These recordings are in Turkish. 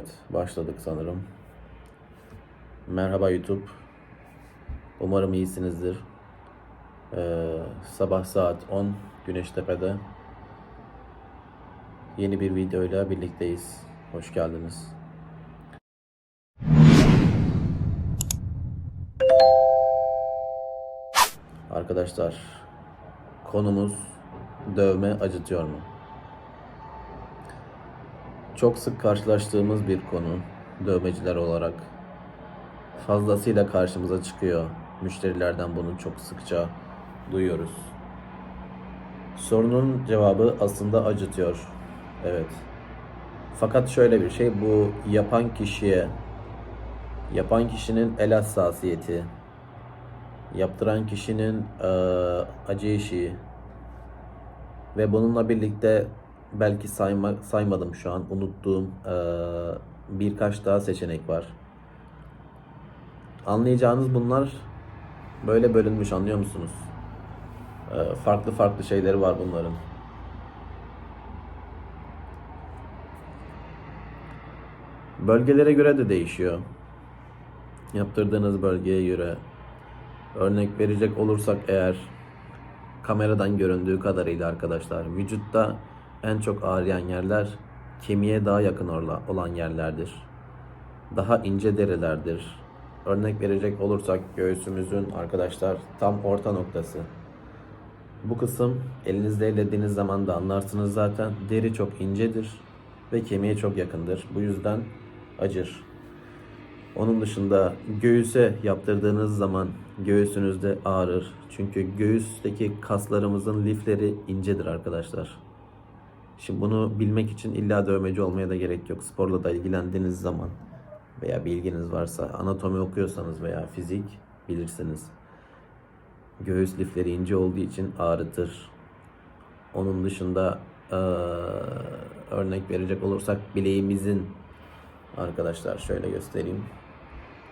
Evet, başladık sanırım. Merhaba YouTube. Umarım iyisinizdir. Ee, sabah saat 10 Güneştepe'de yeni bir videoyla birlikteyiz. Hoş geldiniz. Arkadaşlar, konumuz dövme acıtıyor mu? Çok sık karşılaştığımız bir konu dövmeciler olarak. Fazlasıyla karşımıza çıkıyor. Müşterilerden bunu çok sıkça duyuyoruz. Sorunun cevabı aslında acıtıyor. Evet. Fakat şöyle bir şey bu yapan kişiye yapan kişinin el hassasiyeti yaptıran kişinin eee acı eşiği ve bununla birlikte belki sayma, saymadım şu an unuttuğum eee, birkaç daha seçenek var. Anlayacağınız bunlar böyle bölünmüş anlıyor musunuz? Eee, farklı farklı şeyleri var bunların. Bölgelere göre de değişiyor. Yaptırdığınız bölgeye göre. Örnek verecek olursak eğer kameradan göründüğü kadarıyla arkadaşlar vücutta en çok ağrıyan yerler kemiğe daha yakın olan yerlerdir. Daha ince derilerdir. Örnek verecek olursak göğsümüzün arkadaşlar tam orta noktası. Bu kısım elinizle ellediğiniz zaman da anlarsınız zaten. Deri çok incedir ve kemiğe çok yakındır. Bu yüzden acır. Onun dışında göğüse yaptırdığınız zaman göğsünüzde ağrır. Çünkü göğüsteki kaslarımızın lifleri incedir arkadaşlar. Şimdi bunu bilmek için illa dövmeci olmaya da gerek yok. Sporla da ilgilendiğiniz zaman veya bilginiz varsa, anatomi okuyorsanız veya fizik bilirsiniz. Göğüs lifleri ince olduğu için ağrıtır. Onun dışında örnek verecek olursak bileğimizin arkadaşlar şöyle göstereyim.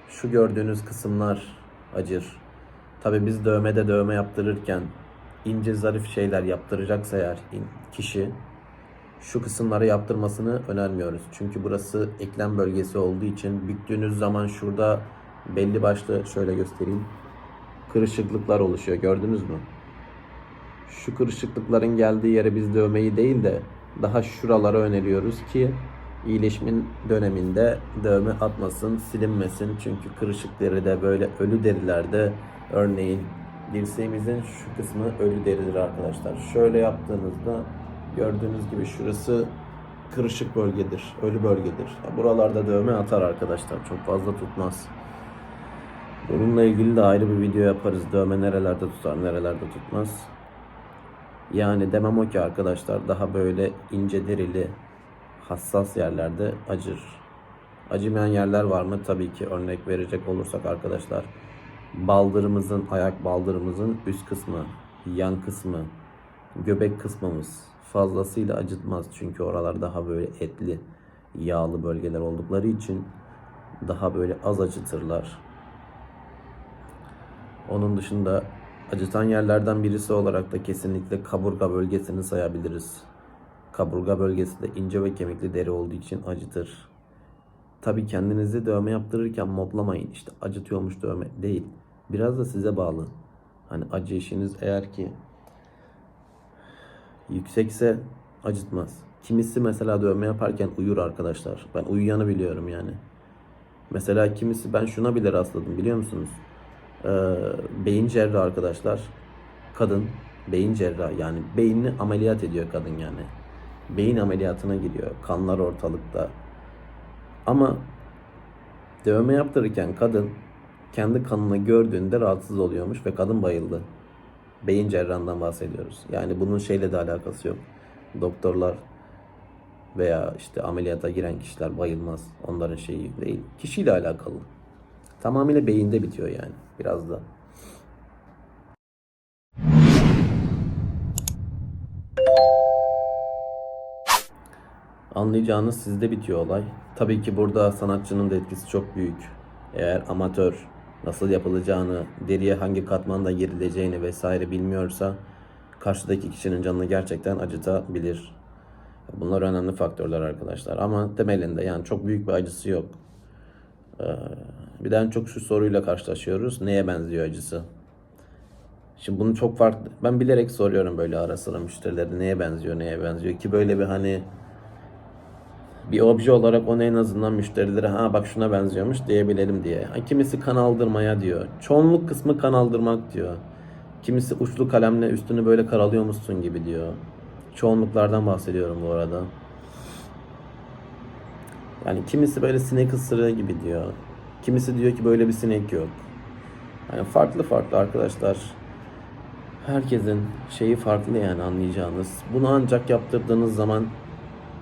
Şu gördüğünüz kısımlar acır. Tabi biz dövmede dövme yaptırırken ince zarif şeyler yaptıracaksa eğer kişi şu kısımları yaptırmasını önermiyoruz. Çünkü burası eklem bölgesi olduğu için büktüğünüz zaman şurada belli başlı şöyle göstereyim. Kırışıklıklar oluşuyor. Gördünüz mü? Şu kırışıklıkların geldiği yere biz dövmeyi değil de daha şuralara öneriyoruz ki iyileşmin döneminde dövme atmasın, silinmesin. Çünkü kırışık deride böyle ölü derilerde örneğin dirseğimizin şu kısmı ölü deridir arkadaşlar. Şöyle yaptığınızda gördüğünüz gibi şurası kırışık bölgedir, ölü bölgedir. Buralarda dövme atar arkadaşlar. Çok fazla tutmaz. Bununla ilgili de ayrı bir video yaparız. Dövme nerelerde tutar, nerelerde tutmaz. Yani demem o ki arkadaşlar daha böyle ince derili hassas yerlerde acır. Acımayan yerler var mı? Tabii ki örnek verecek olursak arkadaşlar baldırımızın, ayak baldırımızın üst kısmı, yan kısmı, göbek kısmımız fazlasıyla acıtmaz. Çünkü oralar daha böyle etli, yağlı bölgeler oldukları için daha böyle az acıtırlar. Onun dışında acıtan yerlerden birisi olarak da kesinlikle kaburga bölgesini sayabiliriz. Kaburga bölgesi de ince ve kemikli deri olduğu için acıtır. Tabi kendinizi dövme yaptırırken modlamayın. İşte acıtıyormuş dövme değil. Biraz da size bağlı. Hani acı işiniz eğer ki yüksekse acıtmaz. Kimisi mesela dövme yaparken uyur arkadaşlar. Ben uyuyanı biliyorum yani. Mesela kimisi ben şuna bile rastladım biliyor musunuz? Ee, beyin cerrahı arkadaşlar. Kadın beyin cerrahı yani beynini ameliyat ediyor kadın yani. Beyin ameliyatına giriyor. Kanlar ortalıkta. Ama dövme yaptırırken kadın kendi kanını gördüğünde rahatsız oluyormuş ve kadın bayıldı. Beyin cerrahından bahsediyoruz. Yani bunun şeyle de alakası yok. Doktorlar veya işte ameliyata giren kişiler bayılmaz. Onların şeyi değil. Kişiyle alakalı. Tamamıyla beyinde bitiyor yani biraz da. Anlayacağınız sizde bitiyor olay. Tabii ki burada sanatçının da etkisi çok büyük. Eğer amatör nasıl yapılacağını, deriye hangi katmanda girileceğini vesaire bilmiyorsa karşıdaki kişinin canını gerçekten acıtabilir. Bunlar önemli faktörler arkadaşlar. Ama temelinde yani çok büyük bir acısı yok. Ee, bir de en çok şu soruyla karşılaşıyoruz. Neye benziyor acısı? Şimdi bunu çok farklı... Ben bilerek soruyorum böyle ara sıra müşterilere neye benziyor, neye benziyor ki böyle bir hani bir obje olarak onu en azından müşterilere ha bak şuna benziyormuş diyebilelim diye. Ha, kimisi kan aldırmaya diyor. Çoğunluk kısmı kan aldırmak diyor. Kimisi uçlu kalemle üstünü böyle karalıyormuşsun gibi diyor. Çoğunluklardan bahsediyorum bu arada. Yani kimisi böyle sinek ısırığı gibi diyor. Kimisi diyor ki böyle bir sinek yok. Yani farklı farklı arkadaşlar. Herkesin şeyi farklı yani anlayacağınız. Bunu ancak yaptırdığınız zaman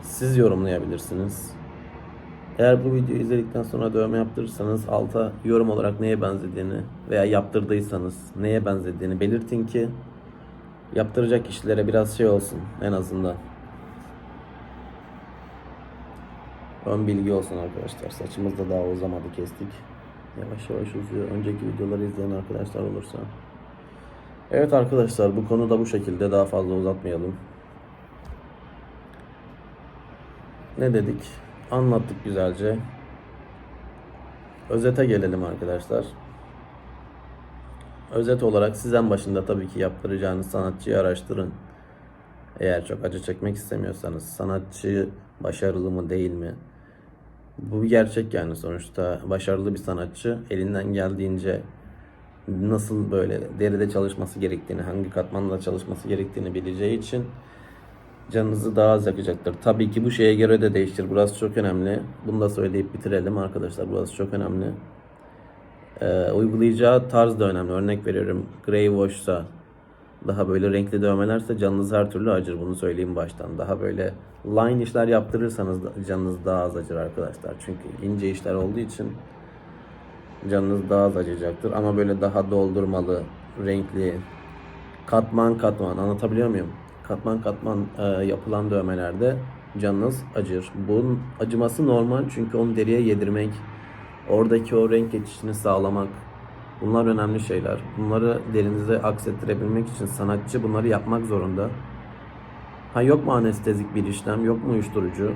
siz yorumlayabilirsiniz. Eğer bu videoyu izledikten sonra dövme yaptırırsanız alta yorum olarak neye benzediğini veya yaptırdıysanız neye benzediğini belirtin ki yaptıracak kişilere biraz şey olsun en azından. Ön bilgi olsun arkadaşlar. Saçımız da daha uzamadı kestik. Yavaş yavaş uzuyor. Önceki videoları izleyen arkadaşlar olursa. Evet arkadaşlar bu konu da bu şekilde daha fazla uzatmayalım. Ne dedik? Anlattık güzelce. Özete gelelim arkadaşlar. Özet olarak sizden başında tabii ki yaptıracağınız sanatçıyı araştırın. Eğer çok acı çekmek istemiyorsanız sanatçı başarılı mı değil mi? Bu bir gerçek yani sonuçta başarılı bir sanatçı elinden geldiğince nasıl böyle deride çalışması gerektiğini, hangi katmanla çalışması gerektiğini bileceği için canınızı daha az yakacaktır. Tabii ki bu şeye göre de değişir. Burası çok önemli. Bunu da söyleyip bitirelim arkadaşlar. Burası çok önemli. Ee, uygulayacağı tarz da önemli. Örnek veriyorum grey wash'sa daha böyle renkli dövmelerse canınız her türlü acır. Bunu söyleyeyim baştan. Daha böyle line işler yaptırırsanız canınız daha az acır arkadaşlar. Çünkü ince işler olduğu için canınız daha az acıyacaktır. Ama böyle daha doldurmalı, renkli, katman katman anlatabiliyor muyum? Katman katman e, yapılan dövmelerde canınız acır. Bunun acıması normal çünkü onu deriye yedirmek, oradaki o renk geçişini sağlamak bunlar önemli şeyler. Bunları derinize aksettirebilmek için sanatçı bunları yapmak zorunda. Ha yok mu anestezik bir işlem, yok mu uyuşturucu?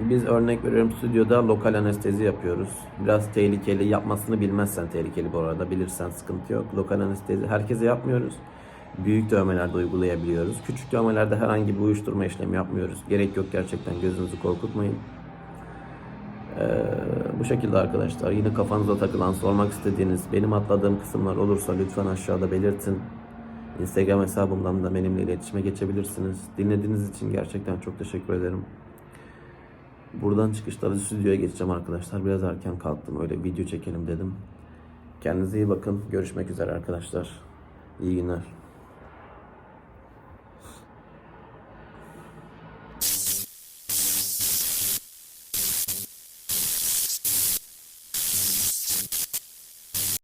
Biz örnek veriyorum stüdyoda lokal anestezi yapıyoruz. Biraz tehlikeli, yapmasını bilmezsen tehlikeli bu arada. Bilirsen sıkıntı yok. Lokal anestezi herkese yapmıyoruz. Büyük dövmelerde uygulayabiliyoruz. Küçük dövmelerde herhangi bir uyuşturma işlemi yapmıyoruz. Gerek yok gerçekten gözünüzü korkutmayın. Ee, bu şekilde arkadaşlar. Yine kafanıza takılan, sormak istediğiniz, benim atladığım kısımlar olursa lütfen aşağıda belirtin. Instagram hesabımdan da benimle iletişime geçebilirsiniz. Dinlediğiniz için gerçekten çok teşekkür ederim. Buradan çıkışta da stüdyoya geçeceğim arkadaşlar. Biraz erken kalktım. Öyle video çekelim dedim. Kendinize iyi bakın. Görüşmek üzere arkadaşlar. İyi günler.